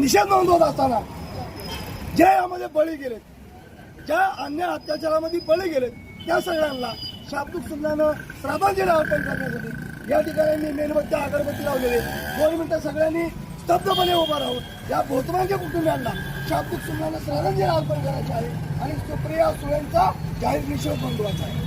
निषेध नोंदवत असताना जे यामध्ये बळी गेलेत. ज्या अन्य अत्याचारामध्ये बळी गेलेत त्या सगळ्यांना शाब्दिक सुज्ञानं श्रद्धांजली अर्पण करण्यासाठी या ठिकाणी मी मेणबत्त्या अगरबत्ती लावलेले दोन मिनिटं सगळ्यांनी स्तब्धपणे उभं राहून या भोतमांच्या कुटुंबियांना शाब्दिक सुज्ञानं श्रद्धांजली अर्पण करायची आहे आणि सुप्रिया सुळेंचा जाहीर निषेध नोंदवायचा आहे.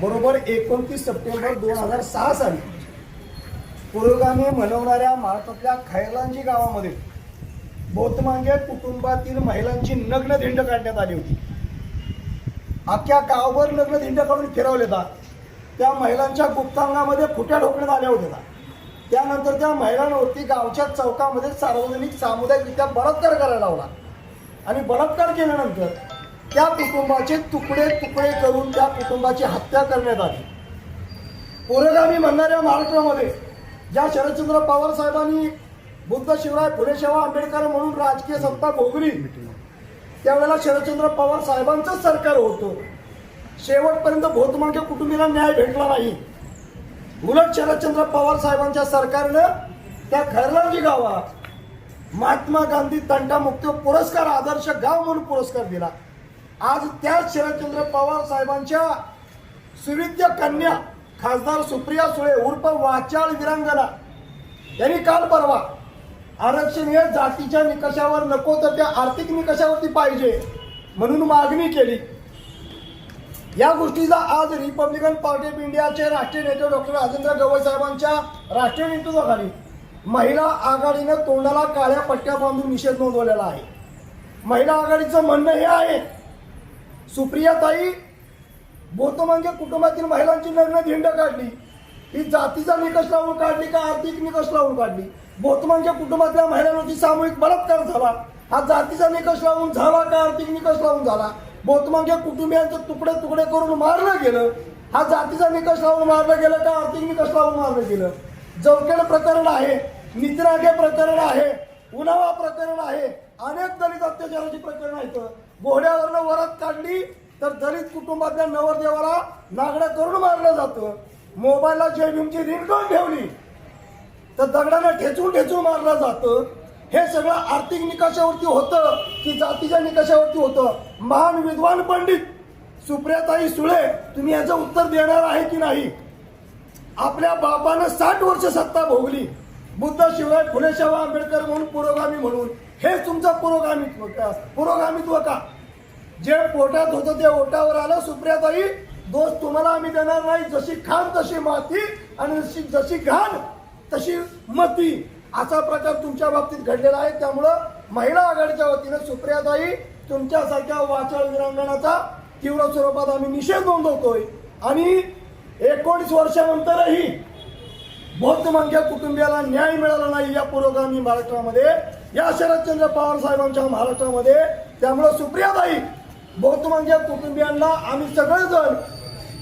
बरोबर एकोणतीस सप्टेंबर दोन हजार सहा साली पुरोगामी मनवणाऱ्या महाराष्ट्रातल्या खैरलांजी गावामध्ये बोतमांगे कुटुंबातील महिलांची नग्न धिंड काढण्यात आली होती. अख्ख्या गावभर नग्न धिंड काढून फिरवले जात त्या महिलांच्या गुप्तांगामध्ये खुट्या ठोकण्यात आल्या होत्या त्यानंतर त्या महिलांवरती गावच्या चौकामध्ये सार्वजनिक सामुदायिकरित्या बलात्कार करायला लावला. आणि बलात्कार केल्यानंतर त्या कुटुंबाचे तुकडे तुकडे करून त्या कुटुंबाची हत्या करण्यात आली. पुरोगामी म्हणणाऱ्या महाराष्ट्रामध्ये ज्या शरदचंद्र पवार साहेबांनी बुद्ध शिवराय फुले आंबेडकर म्हणून राजकीय सत्ता भोगली त्यावेळेला शरदचंद्र पवार साहेबांचंच सरकार होतं. शेवटपर्यंत भोतमांगे कुटुंबीला न्याय भेटला नाही. उलट शरदचंद्र पवार साहेबांच्या सरकारनं त्या खैरलांजी गावात महात्मा गांधी तंटामुक्त पुरस्कार आदर्श गाव म्हणून पुरस्कार दिला. आज त्याच शरदचंद्र पवार साहेबांच्या सुविद्य कन्या खासदार सुप्रिया सुळे उर्फ वाचाळ विरांगणा यांनी काल परवा आरक्षण हे जातीच्या निकषावर नको तर त्या आर्थिक निकषावरती पाहिजे म्हणून मागणी केली. या गोष्टीचा आज रिपब्लिकन पार्टी ऑफ इंडियाचे राष्ट्रीय नेते डॉक्टर राजेंद्र गवई साहेबांच्या राष्ट्रीय नेतृत्वाखाली महिला आघाडीनं तोंडाला काळ्या पट्ट्या बांधून निषेध नोंदवलेला आहे. महिला आघाडीचं म्हणणं हे आहे सुप्रियाताई बोतमांगे कुटुंबातील महिलांची लग्न धिंड काढली. ही जातीचा निकष लावून काढली का आर्थिक निकष लावून काढली? बोतमांच्या कुटुंबातल्या महिलांवरती सामूहिक बलात्कार झाला. हा जातीचा निकष लावून झाला का आर्थिक निकष लावून झाला? बोतमांच्या कुटुंबियांचं तुकडे तुकडे करून मारलं गेलं. हा जातीचा निकष लावून मारलं गेलं का आर्थिक निकष लावून मारलं गेलं? जवकेड प्रकरण आहे नित्रागे प्रकरण आहे उन्हावा प्रकरण आहे अनेक दलित अत्याचाराची प्रकरण आहेत. घोड्यावरनं वरात काढली तर दलित कुटुंबातल्या नवरदेवाला नागड्या करून मारलं जातं. मोबाईलला जे भीमची रिंगटोन ठेवली तर दगडानं ठेचून ठेचून मारलं जातं. हे सगळं आर्थिक निकषावरती होतं. की जातीच्या निकषावरती होतं? महान विद्वान पंडित सुप्रियाताई सुळे तुम्ही याचं उत्तर देणार आहे की नाही? आपल्या बापानं साठ वर्ष सत्ता भोगली. बुद्ध शिवाय फुलेशाह आंबेडकर म्हणून पुरोगामी म्हणून. हे तुमचं पुरोगामित्व का? पुरोगामित्व का? जे पोटात होतं ते ओटावर आलं. सुप्रियाताई दोष तुम्हाला आम्ही देणार नाही. जशी खान तशी माती आणि जशी जशी घाण तशी मती. असा प्रकार तुमच्या बाबतीत घडलेला आहे. त्यामुळं महिला आघाडीच्या वतीनं सुप्रियाताई तुमच्यासारख्या वाचाळ विरांगणाचा तीव्र स्वरूपात आम्ही निषेध नोंदवतोय. आणि एकोणीस वर्षानंतरही बौद्ध कुटुंबियाला न्याय मिळाला नाही या पुरोगामी महाराष्ट्रामध्ये. या शरदचंद्र पवार साहेबांच्या महाराष्ट्रामध्ये. त्यामुळं सुप्रियाताई बौद्ध मांग्या कुटुंबियांना आम्ही सगळेजण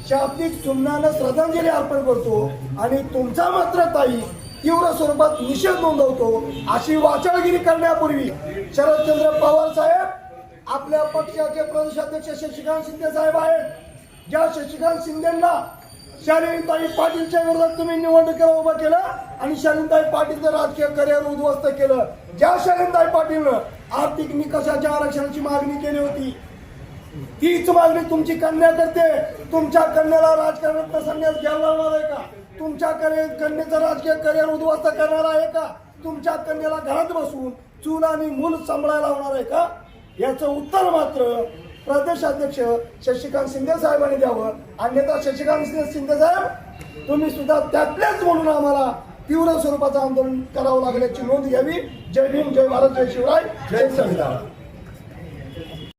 शाब्दिक सुमनानं श्रद्धांजली अर्पण करतो. आणि तुमचा मात्र ताई तीव्र स्वरूपात निषेध नोंदवतो. अशी वाचाळगिरी करण्यापूर्वी शरदचंद्र पवार साहेब आपल्या पक्षाचे प्रदेशाध्यक्ष शशिकांत शिंदे साहेब आहेत. ज्या शशिकांत शिंदेना शालिनीताई पाटीलच्या विरोधात तुम्ही निवडणुकीला उभं केलं आणि शालिनीताई पाटीलचं राजकीय करिअर उद्ध्वस्त केलं. ज्या शालिनीताई पाटीलनं आर्थिक निकषाच्या आरक्षणाची मागणी केली होती तीच मागणी तुमची कन्या करते. तुमच्या कन्याला राजकारणात प्रसंगात घ्यायला लावणार आहे का? तुमच्या कन्येचं राजकीय करिअर उद्ध्वस्त करणार आहे का? तुमच्या कन्येला घरात बसून चूल आणि मूल सांभाळायला होणार आहे का? याचं उत्तर मात्र प्रदेशाध्यक्ष शशिकांत शिंदे साहेबांनी द्यावं. अन्यथा शशिकांत शिंदे साहेब तुम्ही सुद्धा त्यातलेच म्हणून आम्हाला तीव्र स्वरूपाचं आंदोलन करावं लागल्याची नोंद घ्यावी. जय भीम जय भारत जय शिवराय जय संविधान.